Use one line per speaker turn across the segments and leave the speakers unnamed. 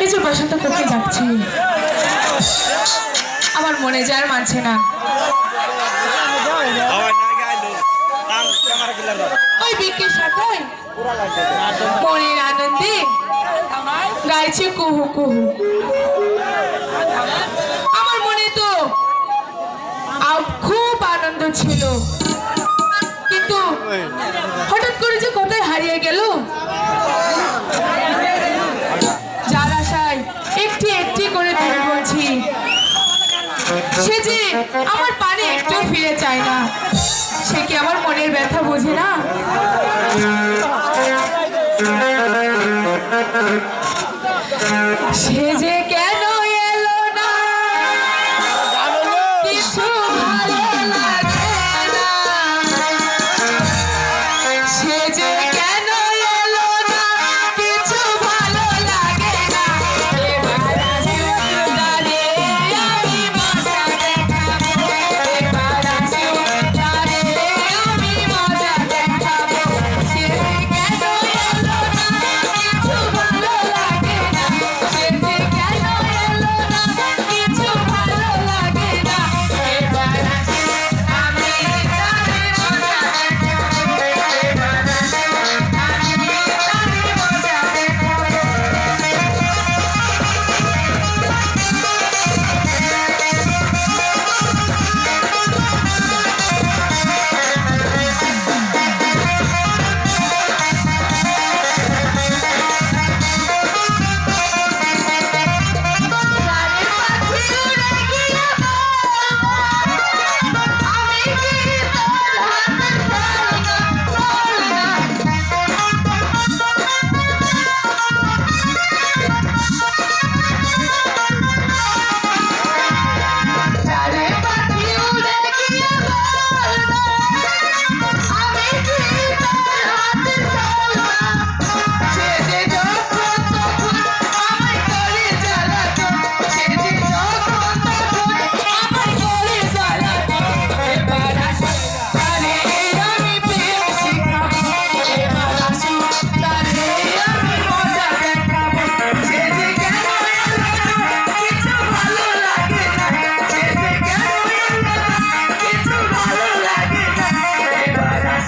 কিছু বসন্ত করতে যাচ্ছি। আমার মনে যার মানছে না। ওই বিকের সাথে আনন্দে গাইছে কুহু কুহু। আমার মনে তো খুব আনন্দ ছিল। কিন্তু হঠাৎ করে যে কোথায় হারিয়ে গেল বলছি সে যে আমার পানে একটু ফিরে চায় না। সে কি আমার মনের ব্যথা বোঝে না? সে যে কেন এলো না? কিছু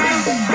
Música